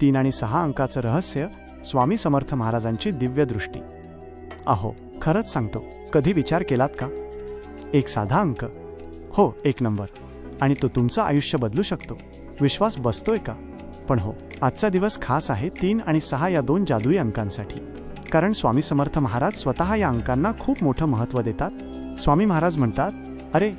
तीन आणि सहा अंकाचं रहस्य स्वामी समर्थ महाराजांची दिव्य दृष्टी. अहो खरंच सांगतो कधी विचार केलात का? एक साधा अंक. हो एक नंबर. आणि तो तुमचं आयुष्य बदलू शकतो. विश्वास बसतोय का? पण हो आजचा दिवस खास आहे तीन आणि सहा या दोन जादुई अंकांसाठी. कारण स्वामी समर्थ महाराज स्वतः या अंकांना खूप मोठं महत्त्व देतात. स्वामी महाराज म्हणतात अरे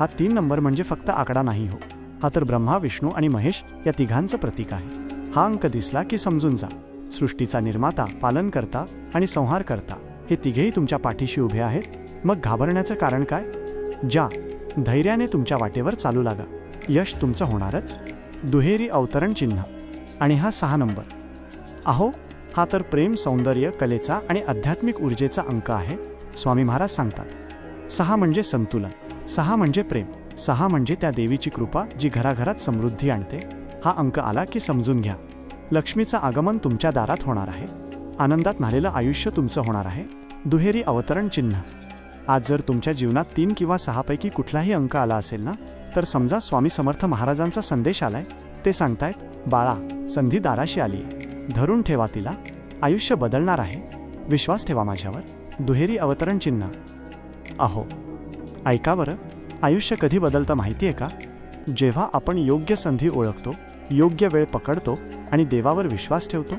हा तीन नंबर म्हणजे फक्त आकडा नाही हो. हा तर ब्रह्मा विष्णू आणि महेश या तिघांचं प्रतीक आहे. हा अंक दिसला की समजून जा. सृष्टीचा निर्माता पालनकर्ता आणि संहार करता हे तिघेही तुमच्या पाठीशी उभे आहेत. मग घाबरण्याचं कारण काय? ज्या धैर्याने तुमच्या वाटेवर चालू लागा. यश तुमचं होणारच. दुहेरी अवतरण चिन्ह. आणि हा सहा नंबर. अहो हा तर प्रेम सौंदर्य कलेचा आणि आध्यात्मिक ऊर्जेचा अंक आहे स्वामी महाराज सांगतात. सहा म्हणजे संतुलन. सहा म्हणजे प्रेम. सहा म्हणजे त्या देवीची कृपा जी घराघरात समृद्धी आणते. हा अंक आला की समजून घ्या. लक्ष्मीचं आगमन तुमच्या दारात होणार आहे. आनंदात न्हालेलं आयुष्य तुमचं होणार आहे. दुहेरी अवतरण चिन्ह. आज जर तुमच्या जीवनात तीन किंवा सहापैकी कुठलाही अंक आला असेल ना तर समजा स्वामी समर्थ महाराजांचा संदेश आलाय. ते सांगतायत बाळा संधी दाराशी आली धरून ठेवा तिला. आयुष्य बदलणार आहे. विश्वास ठेवा माझ्यावर. दुहेरी अवतरण चिन्ह. अहो ऐका बरं. आयुष्य कधी बदलतं माहिती आहे का? जेव्हा आपण योग्य संधी ओळखतो योग्य वेळ पकडतो आणि देवावर विश्वास ठेवतो?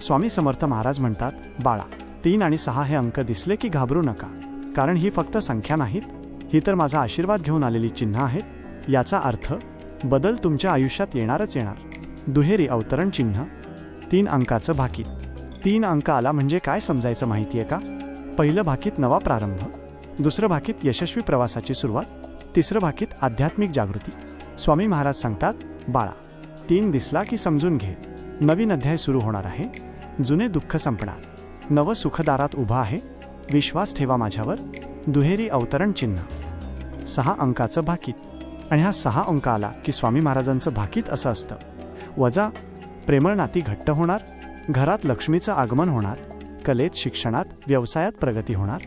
स्वामी समर्थ महाराज म्हणतात बाळा तीन आणि सहा हे अंक दिसले की घाबरू नका कारण ही फक्त संख्या नाहीत. ही तर माझा आशीर्वाद घेऊन आलेली चिन्ह आहेत. याचा अर्थ बदल तुमच्या आयुष्यात येणारच येणार. दुहेरी अवतरण चिन्ह. तीन अंकाचं भाकीत. तीन अंक आला म्हणजे काय समजायचं माहिती आहे का? पहिलं भाकीत नवा प्रारंभ. दुसरं भाकीत यशस्वी प्रवासाची सुरुवात. तिसरं भाकीत आध्यात्मिक जागृती. स्वामी महाराज सांगतात बाळा तीन दिसला की समजून घे. नवीन अध्याय सुरू होणार आहे. जुने दुःख संपणार. नवं सुखदारात उभा आहे. विश्वास ठेवा माझ्यावर. दुहेरी अवतरण चिन्ह. सहा अंकाचं भाकीत. आणि हा सहा अंक आला की स्वामी महाराजांचं भाकीत असं असतं. वजा प्रेमळ नाती घट्ट होणार. घरात लक्ष्मीचं आगमन होणार. कलेत शिक्षणात व्यवसायात प्रगती होणार.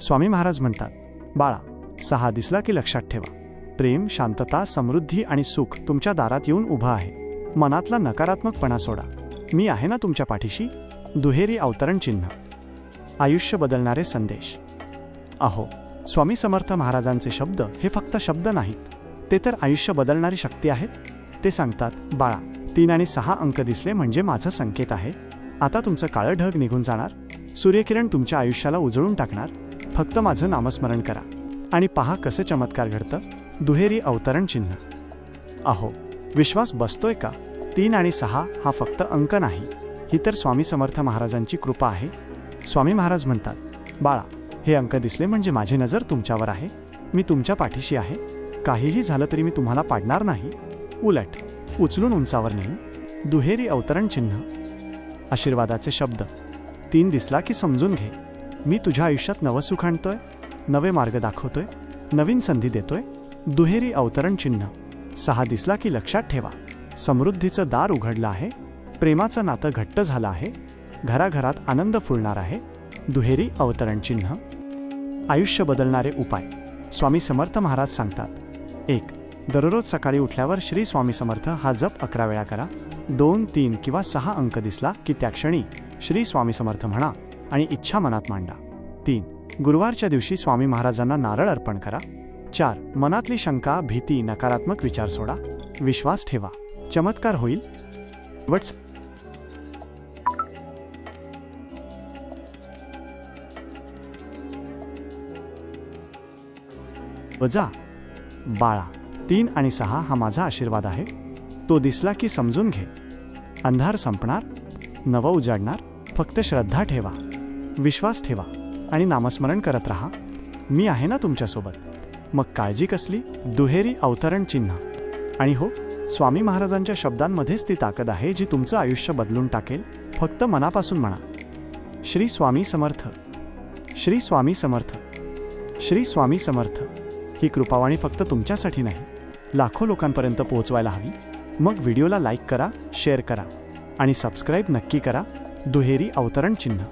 स्वामी महाराज म्हणतात बाळा सहा दिसला की लक्षात ठेवा. प्रेम शांतता समृद्धी आणि सुख तुमच्या दारात येऊन उभा आहे. मनातला नकारात्मकपणा सोडा. मी आहे ना तुमच्या पाठीशी? दुहेरी अवतरण चिन्ह. आयुष्य बदलणारे संदेश. अहो स्वामी समर्थ महाराजांचे शब्द हे फक्त शब्द नाहीत. ते तर आयुष्य बदलणारी शक्ती आहेत. ते सांगतात बाळा तीन आणि सहा अंक दिसले म्हणजे माझं संकेत आहे. आता तुमचं काळं ढग निघून जाणार. सूर्यकिरण तुमच्या आयुष्याला उजळून टाकणार. फक्त माझं नामस्मरण करा. आणि पहा कसं चमत्कार घडतं. दुहेरी अवतरण चिन्ह. अहो विश्वास बसतोय का? तीन आणि सहा हा फक्त अंक नाही. ही तर स्वामी समर्थ महाराजांची कृपा आहे. स्वामी महाराज म्हणतात बाळा हे अंक दिसले म्हणजे माझी नजर तुमच्यावर आहे. मी तुमच्या पाठीशी आहे. काहीही झालं तरी मी तुम्हाला पाडणार नाही. उलट उचलून उंचावर नाही दुहेरी अवतरण चिन्ह आशीर्वादाचे शब्द तीन दिसला की समजून घे. मी तुझ्या आयुष्यात नवं सुख आणतोय नवे मार्ग दाखवतोय नवीन संधी देतोय. दुहेरी अवतरण चिन्ह सहा दिसला की लक्षात ठेवा. समृद्धीचं दार उघडलं आहे. प्रेमाचं नातं घट्ट झालं आहे. घराघरात आनंद फुलणार आहे. दुहेरी अवतरण चिन्ह. आयुष्य बदलणारे उपाय. स्वामी समर्थ महाराज सांगतात. एक दररोज सकाळी उठल्यावर श्री स्वामी समर्थ हा जप अकरा वेळा करा. दोन तीन किंवा सहा अंक दिसला की त्या क्षणी श्री स्वामी समर्थ म्हणा आणि इच्छा मनात मांडा. तीन गुरुवारच्या दिवशी स्वामी महाराजांना नारळ अर्पण करा. चार मनातली शंका भीती नकारात्मक विचार सोडा. विश्वास ठेवा. चमत्कार होईल. वट्स वजा बाळा. तीन आणि सहा हा माझा आशीर्वाद आहे. तो दिसला की समजून घे. अंधार संपणार. नवं उजाडणार फक्त श्रद्धा ठेवा. विश्वास ठेवा आणि नामस्मरण करत राहा. मी आहे ना तुमच्यासोबत. मग काळजी कसली? दुहेरी अवतरण चिन्ह. आणि हो स्वामी महाराजांच्या शब्दांमध्येच ती ताकद आहे जी तुमचं आयुष्य बदलून टाकेल. फक्त मनापासून म्हणा. श्री स्वामी समर्थ. श्री स्वामी समर्थ. श्री स्वामी समर्थ. ही कृपावाणी फक्त तुमच्यासाठी नाही. लाखो लोकांपर्यंत पोहोचवायला हवी. मग व्हिडिओला लाईक करा शेअर करा आणि सबस्क्राईब नक्की करा. दुहेरी अवतरण चिन्ह.